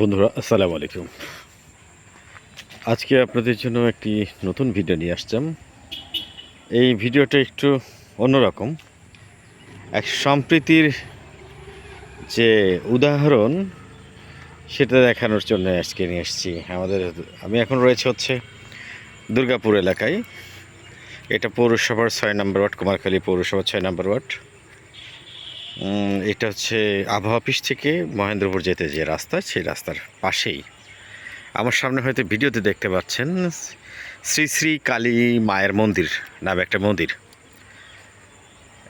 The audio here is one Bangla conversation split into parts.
বন্ধুরা, আসসালামু আলাইকুম। আজকে আপনাদের জন্য একটি নতুন ভিডিও নিয়ে আসলাম। এই ভিডিওটা একটু অন্যরকম। এক সম্প্রীতির যে উদাহরণ, সেটা দেখানোর জন্য আজকে নিয়ে এসেছি আমাদের, আমি এখন রয়েছে হচ্ছে দুর্গাপুর এলাকায়। এটা পৌরসভার ছয় নম্বর ওয়ার্ড, কুমারখালী পৌরসভার ছয় নম্বর ওয়ার্ড। এটা হচ্ছে আবহাওয়া অফিস থেকে মহেন্দ্রপুর যেতে যে রাস্তা, সেই রাস্তার পাশেই। আমার সামনে হয়তো ভিডিওতে দেখতে পাচ্ছেন শ্রী শ্রী কালী মায়ের মন্দির নামে একটা মন্দির।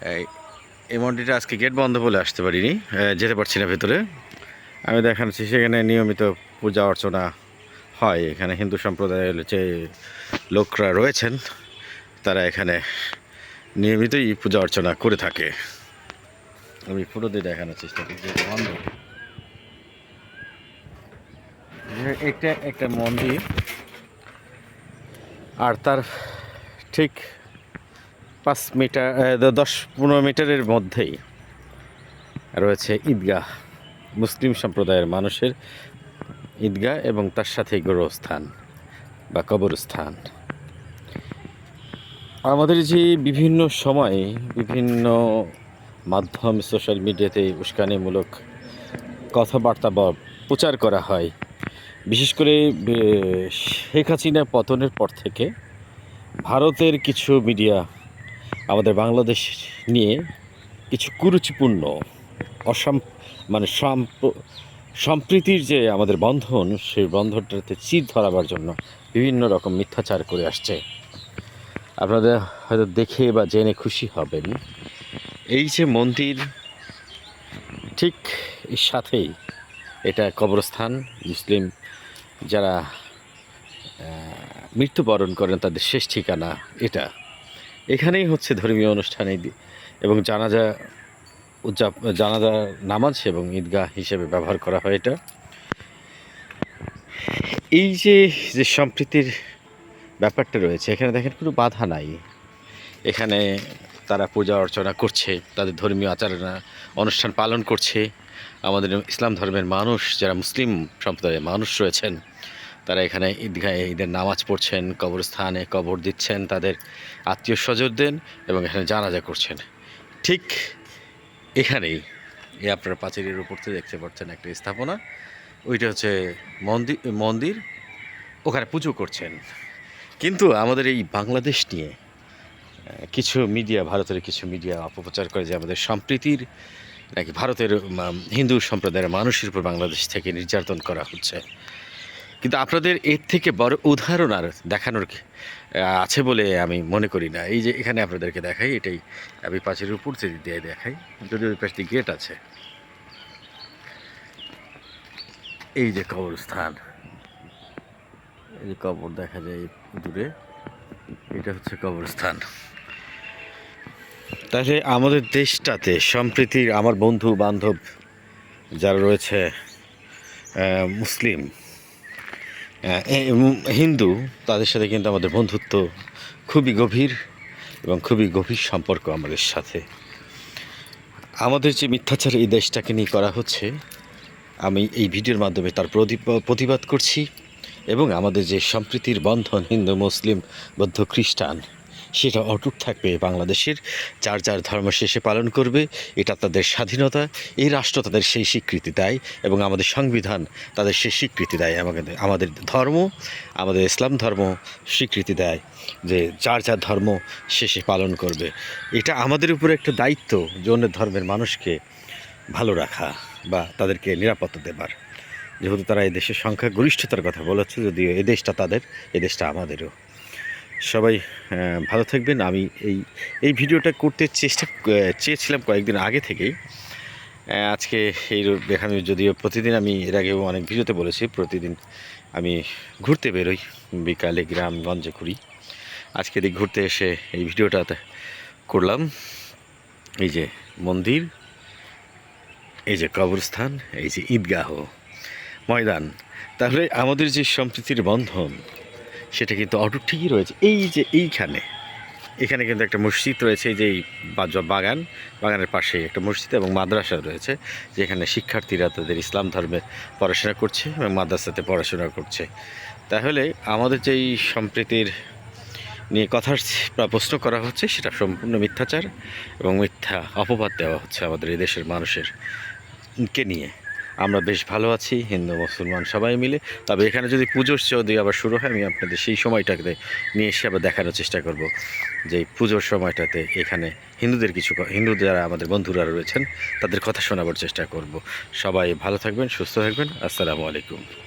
এই- মন্দিরটা আজকে গেট বন্ধ বলে আসতে পারিনি যেতে পারছি না ভেতরে। আমি দেখাচ্ছি, সেখানে নিয়মিত পূজা অর্চনা হয়। এখানে হিন্দু সম্প্রদায়ের যে লোকরা রয়েছেন, তারা এখানে নিয়মিতই পূজা অর্চনা করে থাকে। আমি ফটো দিয়ে দেখানোর চেষ্টা এটা বন্ধ। একটা একটা মন্দির। আর তার ঠিক পাঁচ মিটার দশ পনেরো মিটারের মধ্যেই রয়েছে ঈদগাহ। মুসলিম সম্প্রদায়ের মানুষের ঈদগাহ এবং তার সাথে গোরস্থান বা কবরস্থান। আমাদের যে বিভিন্ন সময়ে বিভিন্ন মাধ্যম সোশ্যাল মিডিয়াতে উস্কানিমূলক কথাবার্তা বা প্রচার করা হয়। বিশেষ করে শেখ হাসিনা পতনের পর থেকে ভারতের কিছু মিডিয়া আমাদের বাংলাদেশ নিয়ে কিছু কুরুচিপূর্ণ, অসাম মানে সাম্প- সম্প্রীতির যে আমাদের বন্ধন, সেই বন্ধনটাতে চির ধরাবার জন্য বিভিন্ন রকম মিথ্যাচার করে আসছে। আপনাদের হয়তো দেখে বা জেনে খুশি হবেন এই যে মন্দির, ঠিক এর সাথেই এটা কবরস্থান। মুসলিম যারা মৃত্যুবরণ করেন তাদের শেষ ঠিকানা এটা। এখানেই হচ্ছে ধর্মীয় অনুষ্ঠান এবং জানাজা উদযাপ জানাজা নামাজ এবং ঈদগাহ হিসেবে ব্যবহার করা হয় এটা। এই যে যে সম্প্রীতির ব্যাপারটা রয়েছে, এখানে দেখেন কোনো বাধা নাই। এখানে তারা পূজা অর্চনা করছে, তাদের ধর্মীয় আচারণা অনুষ্ঠান পালন করছে। আমাদের ইসলাম ধর্মের মানুষ, যারা মুসলিম সম্প্রদায়ের মানুষ রয়েছেন, তারা এখানে ঈদগাহে ঈদের নামাজ পড়ছেন, কবরস্থানে কবর দিচ্ছেন তাদের আত্মীয় স্বজনদের এবং এখানে জানাজা করছেন। ঠিক এখানেই, এই আপনার পাঁচিলের উপর থেকে দেখতে পাচ্ছেন একটা স্থাপনা। ওইটা হচ্ছে মন্দির মন্দির, ওখানে পুজো করছেন। কিন্তু আমাদের এই বাংলাদেশ নিয়ে কিছু মিডিয়া ভারতের কিছু মিডিয়া অপপ্রচার করে যে আমাদের সম্প্রীতির, নাকি ভারতের হিন্দু সম্প্রদায়ের মানুষের উপর বাংলাদেশ থেকে নির্যাতন করা হচ্ছে। কিন্তু আপনাদের এর থেকে বড় উদাহরণ আর দেখানোর আছে বলে আমি মনে করি না। এই যে এখানে আপনাদেরকে দেখাই, এটাই আমি পাঁচের উপর দিয়ে দেখাই। যদিও ওই পাশে গেট আছে। এই যে কবরস্থান। এই যে কবর দেখা যায় দূরে। এটা হচ্ছে কবরস্থান। তাহলে আমাদের দেশটাতে সম্প্রীতির আমার বন্ধু, বান্ধব যারা রয়েছে মুসলিম হিন্দু, তাদের সাথে কিন্তু আমাদের বন্ধুত্ব খুবই গভীর এবং খুবই গভীর সম্পর্ক আমাদের সাথে। আমাদের যে মিথ্যাচার এই দেশটাকে নিয়ে করা হচ্ছে, আমি এই ভিডিওর মাধ্যমে তার প্রতি- প্রতিবাদ করছি এবং আমাদের যে সম্প্রীতির বন্ধন হিন্দু, মুসলিম, বৌদ্ধ, খ্রিস্টান সেটা অটুট থাকবে বাংলাদেশের, যার যার ধর্ম শেষে পালন করবে, এটা তাদের স্বাধীনতা, এই রাষ্ট্র তাদের সেই স্বীকৃতি দেয় এবং আমাদের সংবিধান তাদের সেই স্বীকৃতি দেয় আমাদের আমাদের ধর্ম, আমাদের ইসলাম ধর্ম স্বীকৃতি দেয় যে যার যার ধর্ম শেষে পালন করবে। এটা আমাদের উপরে একটা দায়িত্ব যে অন্য ধর্মের মানুষকে ভালো রাখা বা তাদেরকে নিরাপত্তা দেবার। যেহেতু তারা এই দেশের সংখ্যা গরিষ্ঠতার কথা বলেছে, যদিও এই দেশটা তাদের এই দেশটা আমাদেরও। সবাই ভালো থাকবেন। আমি এই এই ভিডিওটা করতে চেষ্টা চেয়েছিলাম কয়েকদিন আগে থেকেই। আজকে এই এখানে যদিও প্রতিদিন আমি এর আগেও অনেক ভিডিওতে বলেছি, প্রতিদিন আমি ঘুরতে বেরোই, বিকালে গ্রামগঞ্জে ঘুরি। আজকে এদিক ঘুরতে এসে এই ভিডিওটাতে করলাম। এই যে মন্দির, এই যে কবরস্থান, এই যে ঈদগাহ, ময়দান। তাহলে আমাদের যে সম্প্রীতির বন্ধন সেটা কিন্তু অটুট ঠিকই রয়েছে। এই যে এইখানে, এখানে কিন্তু একটা মসজিদ রয়েছে, এই যে এই বাগান, বাগানের পাশে একটা মসজিদ এবং মাদ্রাসা রয়েছে, যেখানে শিক্ষার্থীরা তাদের ইসলাম ধর্মে পড়াশোনা করছে এবং মাদ্রাসাতে পড়াশোনা করছে। তাহলে আমাদের যেই সম্প্রীতির নিয়ে কথার প্রশ্ন করা হচ্ছে, সেটা সম্পূর্ণ মিথ্যাচার এবং মিথ্যা অপবাদ দেওয়া হচ্ছে আমাদের এই দেশের মানুষের কে নিয়ে। আমরা বেশ ভালো আছি, হিন্দু, মুসলমান সবাই মিলে। তবে এখানে যদি পুজোর যদি আবার শুরু হয়, আমি আপনাদের সেই সময়টাকে নিয়ে এসে আবার দেখানোর চেষ্টা করব যে পুজোর সময়টাতে এখানে হিন্দুদের কিছু হিন্দু যারা আমাদের বন্ধুরা রয়েছেন, তাদের কথা শোনাবার চেষ্টা করব। সবাই ভালো থাকবেন, সুস্থ থাকবেন। আসসালামু আলাইকুম।